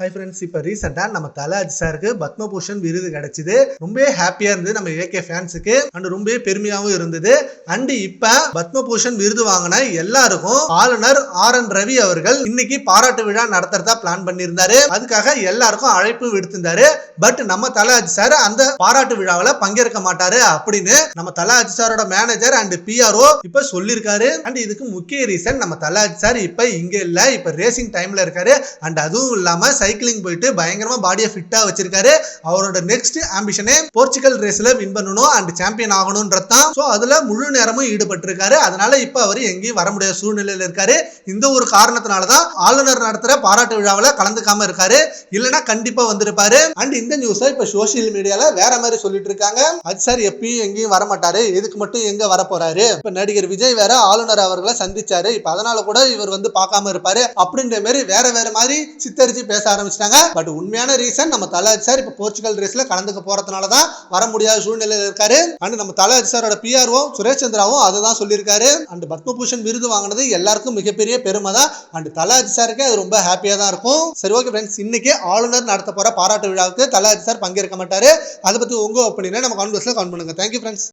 Hi friends இப்போ ரீசெண்டாக நம்ம தலாஜ் சாருக்கு பத்மபூஷன் விருது கிடைச்சிது. ரொம்ப ஹாப்பியாக இருந்தது நம்ம ஏகே ஃபேன்ஸுக்கு அண்ட் ரொம்ப பெருமையாகவும் இருந்தது. அண்ட் இப்போ பத்மபூஷன் விருது வாங்கின எல்லாருக்கும் ஆளுநர் ஆர் என் ரவி அவர்கள் இன்னைக்கு பாராட்டு விழா நடத்துறதா பிளான் பண்ணியிருந்தாரு. அதுக்காக எல்லாருக்கும் அழைப்பு விடுத்திருந்தாரு. பட் நம்ம தலாஜ் சார் அந்த பாராட்டு விழாவில் பங்கேற்க மாட்டாரு அப்படின்னு நம்ம தலாஜ் சாரோட மேனேஜர் அண்ட் பிஆர்ஓ இப்போ சொல்லியிருக்காரு. அண்ட் இதுக்கு முக்கிய ரீசன் நம்ம தலாஜ் சார் இப்போ இங்கே இல்லை. இப்போ ரேசிங் டைமில் இருக்காரு. அண்ட் அதுவும் இல்லாமல் சைக்கிளிங் போயிட்டு பயங்கரமா பாடியை ஃபிட்டா வச்சிருக்காரு. அவரோட நெக்ஸ்ட் ஆம்பிஷனே போர்ச்சுகல் ரேஸ்ல வின் பண்ணணும் அண்ட் சாம்பியன் ஆகணும்ன்றது தான். ஸோ அதுல முழு நேரமும் ஈடுபட்டு இருக்காரு அதனால இப்ப அவர் எங்கேயும் வர முடியாத சூழ்நிலையில இருக்காரு. இந்த ஒரு காரணத்தினால தான் ஆளுநர் நடத்துற பாராட்டு விழாவில் கலந்துக்காம இருக்காரு. இல்லைன்னா கண்டிப்பா வந்திருப்பாரு. அண்ட் இந்த நியூஸை இப்ப சோசியல் மீடியால வேற மாதிரி சொல்லிட்டு இருக்காங்க. அது சார் எப்பயும் எங்கேயும் வர மாட்டாரு. எதுக்கு மட்டும் எங்க வர போறாரு? இப்ப நடிகர் விஜய் வேற ஆளுநர் அவர்களை சந்திச்சாரு. இப்ப அதனால கூட இவர் வந்து பார்க்காம இருப்பாரு. அப்படின்ற மாதிரி வேற வேற மாதிரி சித்தரிச்சு பேச ஆரம்பிச்சிட்டாங்க. பட் உண்மையான ரீசன் நம்ம தலாஜ் சார் இப்ப போர்ச்சுகல் ரேஸ்ல கலந்துக்க போறதுனால தான் வர முடியாத சூழ்நிலையில் இருக்காரு. அண்ட் நம்ம தலாஜ் சாரோட பிஆர்ஓ சுரேஷ் சந்திராவும் அதை தான் சொல்லியிருக்காரு. அண்ட் பத்மபூஷன் விருது வாங்கினது எல்லாருக்கும் மிகப்பெரிய பெருமை தான். அண்ட் தலாஜ் சாருக்கே அது ரொம்ப ஹாப்பியா தான் இருக்கும். சரி ஓகே ஃப்ரெண்ட்ஸ் இன்னைக்கு ஆளுநர் நடத்த போற பாராட்டு விழாவுக்கு தலாஜ் சார் பங்கேற்க மாட்டாரு. அதை பத்தி உங்க ஒப்பீனியனை நம்ம கான்வர்ஸ்ல கவுண்ட் பண்ணுங்க. Thank you friends